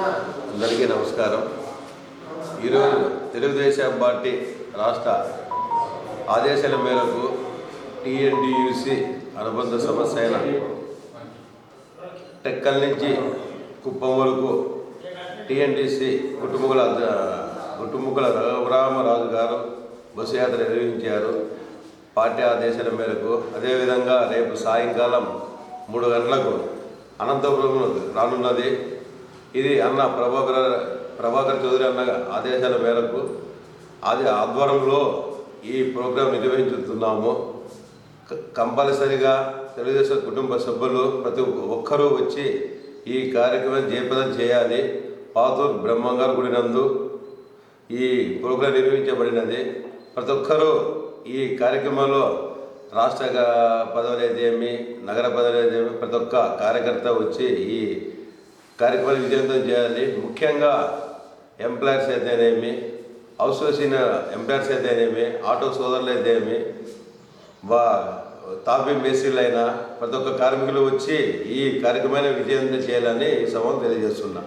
అందరికీ నమస్కారం. ఈరోజు తెలుగుదేశం పార్టీ రాష్ట్ర ఆదేశాల మేరకు టీఎన్డీయూసీ అనుబంధ సమస్య అయిన టెక్కల్ నుంచి కుప్పం వరకు టిఎన్డిసి కుటుంబకుల కుటుంబకుల రఘురామరాజు గారు బస్సు యాత్ర నిర్వహించారు. పార్టీ ఆదేశాల మేరకు అదేవిధంగా రేపు సాయంకాలం మూడు గంటలకు అనంతపురం రానున్నది ఇది అన్న ప్రభాకర్ ప్రభాకర్ చౌదరి అన్న ఆదేశాల మేరకు అది ఆధ్వర్యంలో ఈ ప్రోగ్రాం నిర్వహించుతున్నాము. కంపల్సరిగా తెలుగుదేశం కుటుంబ సభ్యులు ప్రతి ఒక్కరూ వచ్చి ఈ కార్యక్రమం జయప్రదం చేయాలి. పాతూరు బ్రహ్మంగారు గుడినందు ఈ ప్రోగ్రాం నిర్వహించబడినది. ప్రతి ఒక్కరూ ఈ కార్యక్రమంలో రాష్ట్ర పదవులు ఏదేమి నగర పదవులు ఏదేమి ప్రతి ఒక్క కార్యకర్త వచ్చి ఈ కార్యక్రమాలు విజయవంతం చేయాలి ముఖ్యంగా ఎంప్లాయర్స్ అయితేనేమి హౌస్ వచ్చిన ఎంప్లాయర్స్ అయితేనేమి ఆటో సోదరులు అయితేనేమి వా తాపీ మేస్త్రీలైనా ప్రతి ఒక్క కార్మికులు వచ్చి ఈ కార్యక్రమాన్ని విజయవంతం చేయాలని ఈ సమయం తెలియజేస్తున్నా.